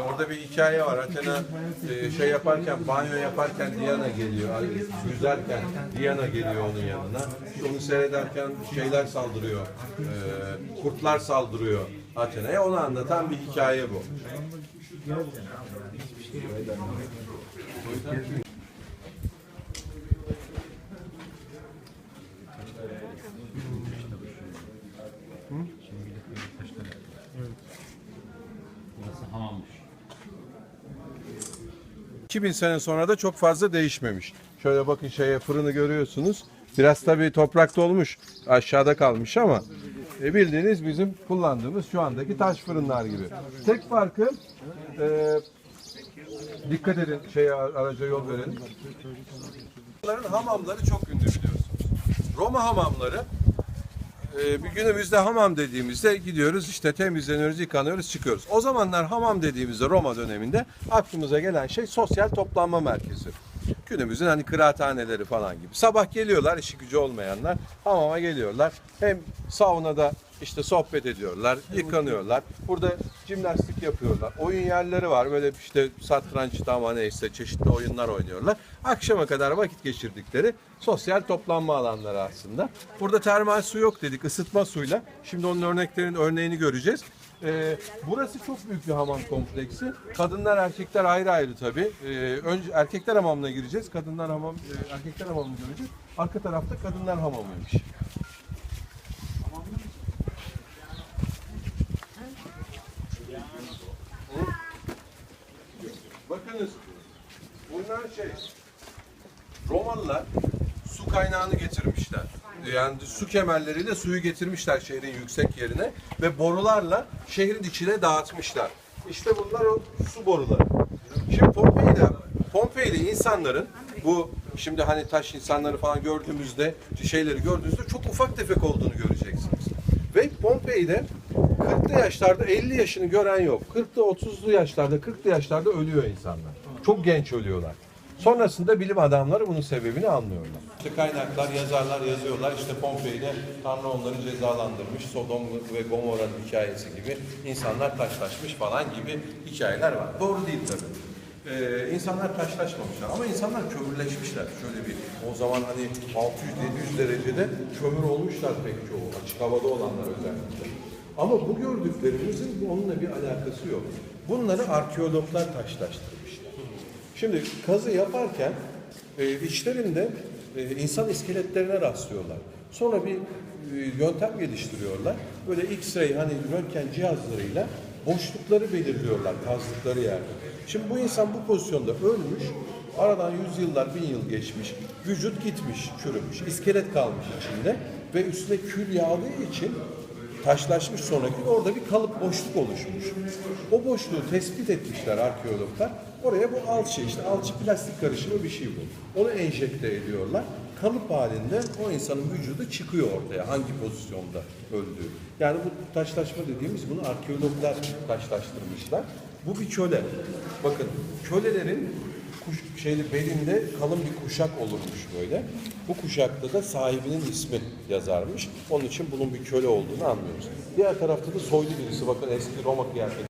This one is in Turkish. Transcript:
Orada bir hikaye var. Athena e, şey yaparken, banyo yaparken Diana geliyor. Yüzerken Diana geliyor onun yanına. İşte onu seyrederken şeyler saldırıyor. e, kurtlar saldırıyor Athena'ya. Onu anlatan bir hikaye bu. Burası hamammış. 2000 sene sonra da çok fazla değişmemiş. Şöyle bakın şeye fırını görüyorsunuz. Biraz tabii toprakta olmuş. Aşağıda kalmış ama e, bildiğiniz bizim kullandığımız şu andaki taş fırınlar gibi. Tek farkı e, dikkat edin şeye araca yol verelim. Bunların hamamları çok ünlü biliyorsunuz. Roma hamamları e, bir günümüzde hamam dediğimizde gidiyoruz işte temizleniyoruz, yıkanıyoruz, çıkıyoruz. O zamanlar hamam dediğimizde Roma döneminde aklımıza gelen şey sosyal toplanma merkezi. Günümüzün hani kıraathaneleri falan gibi. Sabah geliyorlar işi gücü olmayanlar hamama geliyorlar. Hem saunada işte sohbet ediyorlar, yıkanıyorlar. Burada jimnastik yapıyorlar. Oyun yerleri var. Böyle işte satranç, dama neyse çeşitli oyunlar oynuyorlar. Akşama kadar vakit geçirdikleri sosyal toplanma alanları aslında. Burada termal su yok dedik, ısıtma suyla. Şimdi onun örneklerin örneğini göreceğiz. Ee, burası çok büyük bir hamam kompleksi. Kadınlar erkekler ayrı ayrı tabii. Ee, önce erkekler hamamına gireceğiz. Kadınlar hamam, e, erkekler hamamını göreceğiz. Arka tarafta kadınlar hamamıymış. Bakınız bunlar şey Romalılar su kaynağını getirmişler. Yani su kemerleriyle suyu getirmişler şehrin yüksek yerine ve borularla şehrin içine dağıtmışlar. İşte bunlar o su boruları. Şimdi Pompei'de Pompei'de insanların bu şimdi hani taş insanları falan gördüğümüzde şeyleri gördüğünüzde çok ufak tefek olduğunu göreceksiniz. Ve Pompei'de 40'lı yaşlarda 50 yaşını gören yok. 40'lı 30'lu yaşlarda 40'lı yaşlarda ölüyor insanlar. Çok genç ölüyorlar. Sonrasında bilim adamları bunun sebebini anlıyorlar. İşte kaynaklar, yazarlar yazıyorlar. İşte Pompei'de Tanrı onları cezalandırmış. Sodom ve Gomorra'nın hikayesi gibi insanlar taşlaşmış falan gibi hikayeler var. Doğru değil tabii. Ee, insanlar taşlaşmamışlar ama insanlar kömürleşmişler. Şöyle bir o zaman hani 600-700 derecede kömür olmuşlar pek çoğu. Açık havada olanlar özellikle. Ama bu gördüklerimizin onunla bir alakası yok. Bunları arkeologlar taşlaştırmışlar. Şimdi kazı yaparken e, içlerinde e, insan iskeletlerine rastlıyorlar. Sonra bir e, yöntem geliştiriyorlar. Böyle X-ray hani röntgen cihazlarıyla boşlukları belirliyorlar kazdıkları yerde. Şimdi bu insan bu pozisyonda ölmüş, aradan yüzyıllar, bin yıl geçmiş, vücut gitmiş, çürümüş, iskelet kalmış içinde ve üstüne kül yağdığı için taşlaşmış sonraki orada bir kalıp boşluk oluşmuş. O boşluğu tespit etmişler arkeologlar. Oraya bu alçı işte alçı plastik karışımı bir şey bu. Onu enjekte ediyorlar. Kalıp halinde o insanın vücudu çıkıyor ortaya hangi pozisyonda öldüğü. Yani bu taşlaşma dediğimiz bunu arkeologlar taşlaştırmışlar. Bu bir köle. Bakın kölelerin kuş, şeyli belinde kalın bir kuşak olurmuş böyle. Bu kuşakta da sahibinin ismi yazarmış. Onun için bunun bir köle olduğunu anlıyoruz. Diğer tarafta da soylu birisi bakın eski Roma kıyafeti.